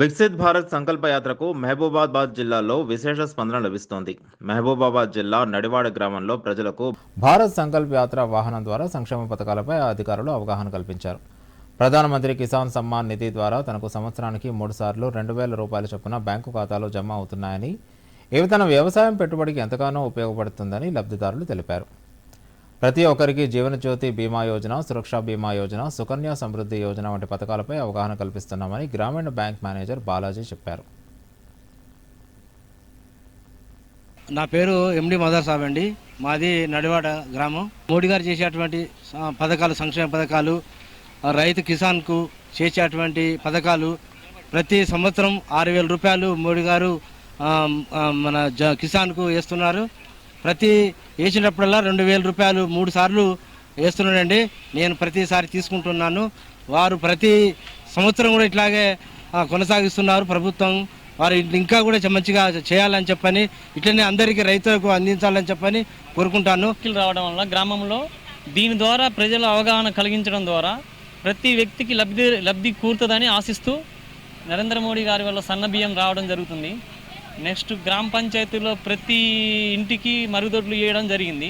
వికసిత్ భారత్ సంకల్ప యాత్రకు మహబూబాబాద్ జిల్లాలో విశేష స్పందన లభిస్తోంది. మహబూబాబాద్ జిల్లా నడివాడ గ్రామంలో ప్రజలకు భారత్ సంకల్ప యాత్ర వాహనం ద్వారా సంక్షేమ పథకాలపై అధికారులు అవగాహన కల్పించారు. ప్రధానమంత్రి కిసాన్ సమ్మాన్ నిధి ద్వారా తనకు సంవత్సరానికి మూడుసార్లు రెండు వేల రూపాయల చొప్పున బ్యాంకు ఖాతాలో జమ అవుతున్నాయని ఇవి తన వ్యవసాయం పెట్టుబడికి ఎంతగానో ఉపయోగపడుతుందని లబ్ధిదారులు తెలిపారు. ప్రతి ఒక్కరికి జీవనజ్యోతి బీమా యోజన సురక్ష బీమా యోజన సుకన్య సమృద్ధి యోజన వంటి పథకాలపై అవగాహన కల్పిస్తున్నామని గ్రామీణ బ్యాంక్ మేనేజర్ బాలాజీ చెప్పారు. నా పేరు ఎండి మదర్ సాబ్ అండి. మాది నడివాడ గ్రామం. మోడీ గారు చేసేటువంటి పథకాలు సంక్షేమ పథకాలు రైతు కిసాన్కు చేసేటువంటి పథకాలు ప్రతి సంవత్సరం ఆరు వేల రూపాయలు మోడీ గారు మన జ కిసాన్కు వేస్తున్నారు. ప్రతి వేసినప్పుడల్లా రెండు వేల రూపాయలు మూడు సార్లు వేస్తున్నాడండి. నేను ప్రతిసారి తీసుకుంటున్నాను. వారు ప్రతి సంవత్సరం కూడా ఇట్లాగే కొనసాగిస్తున్నారు ప్రభుత్వం. వారు ఇంకా కూడా మంచిగా చేయాలని చెప్పని ఇట్లనే అందరికీ రైతులకు అందించాలని చెప్పని కోరుకుంటాను. రావడం వల్ల గ్రామంలో దీని ద్వారా ప్రజల అవగాహన కలిగించడం ద్వారా ప్రతి వ్యక్తికి లబ్ధి లబ్ధి కూరుతుందని ఆశిస్తూ నరేంద్ర మోడీ గారి వల్ల సన్న బియ్యం రావడం జరుగుతుంది. నెక్స్ట్ గ్రామ పంచాయతీలో ప్రతి ఇంటికి మరుగుదొడ్లు వేయడం జరిగింది.